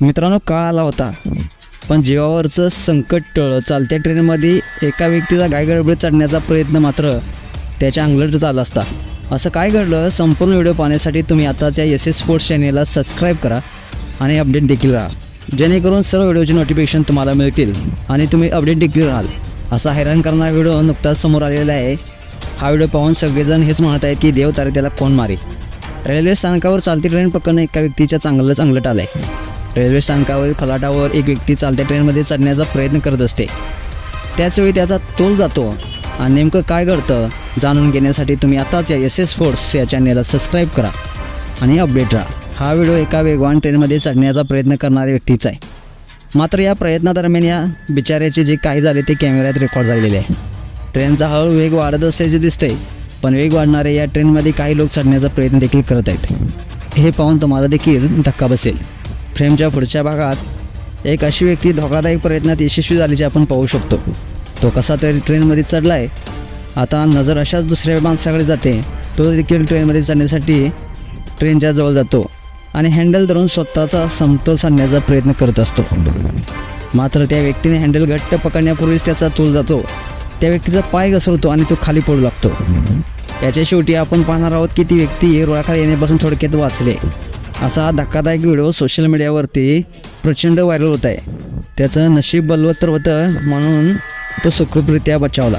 मित्रांनो काळ आला होता. पण जीवावरचं संकट टळलं चालत्या. ट्रेनमध्ये एका व्यक्तीचा गायगडबडीत चढण्याचा प्रयत्न मात्र त्याच्या अंगलट झाला असता. असं काय घडलं? संपूर्ण व्हिडिओ पाहण्यासाठी तुम्ही आताच्या एस एस स्पोर्ट्स चॅनेलला सबस्क्राईब करा आणि अपडेट देखील राहा. जेणेकरून सर्व व्हिडिओचे नोटिफिकेशन तुम्हाला मिळतील आणि तुम्ही अपडेट देखील राहाल. असा हैराण करणारा व्हिडिओ नुकताच समोर आलेला आहे. हा व्हिडिओ पाहून सगळेजण हेच म्हणत आहेत की देव तारे त्याला कोण मारे रेल्वे स्थानकावर चालती ट्रेन पकडणं एका व्यक्तीच्या चांगलंच अंगलट आलं आहे रेल्वे स्थानकावरील फलाटावर एक व्यक्ती चालत्या ट्रेनमध्ये चढण्याचा प्रयत्न करत असते. त्याचवेळी त्याचा तोल जातो आणि नेमकं काय घडतं जाणून घेण्यासाठी तुम्ही आताच या एस एस फोर्स या चॅनेलला सबस्क्राईब करा आणि अपडेट राहा. हा व्हिडिओ एका वेगवान ट्रेनमध्ये चढण्याचा प्रयत्न करणाऱ्या व्यक्तीचा आहे. मात्र या प्रयत्नादरम्यान या बिचाऱ्याचे जे काही झाले ते कॅमेऱ्यात रेकॉर्ड झालेले आहे. ट्रेनचा हळू वेग वाढत असल्याचे दिसते पण वेग वाढणारे या ट्रेनमध्ये काही लोक चढण्याचा प्रयत्न देखील करत आहेत. हे पाहून तुम्हाला देखील धक्का बसेल. फ्रेमच्या पुढच्या भागात एक अशी व्यक्ती धोकादायक प्रयत्नात यशस्वी झाल्याचे आपण पाहू शकतो. तो कसा तरी ट्रेनमध्ये चढला आहे आता नजर अशाच दुसऱ्या माणसाकडे जाते तो देखील ट्रेनमध्ये चढण्यासाठी ट्रेनच्या जवळ जातो आणि हँडल धरून स्वतःचा समतोल साधण्याचा प्रयत्न करत असतो. मात्र त्या व्यक्तीने हँडल घट्ट पकडण्यापूर्वीच त्याचा तोल जातो. त्या व्यक्तीचा पाय घसरतो आणि तो खाली पडू लागतो. याच्या शेवटी आपण पाहणार आहोत की ती व्यक्ती रुळाखाली येण्यापासून थोडक्यात वाचले. असा धक्कादायक व्हिडिओ सोशल मीडियावरती प्रचंड व्हायरल होत आहे. त्याचं नशीब बलवत्तर होतं म्हणून तो सुखरूपरित्या बचावला.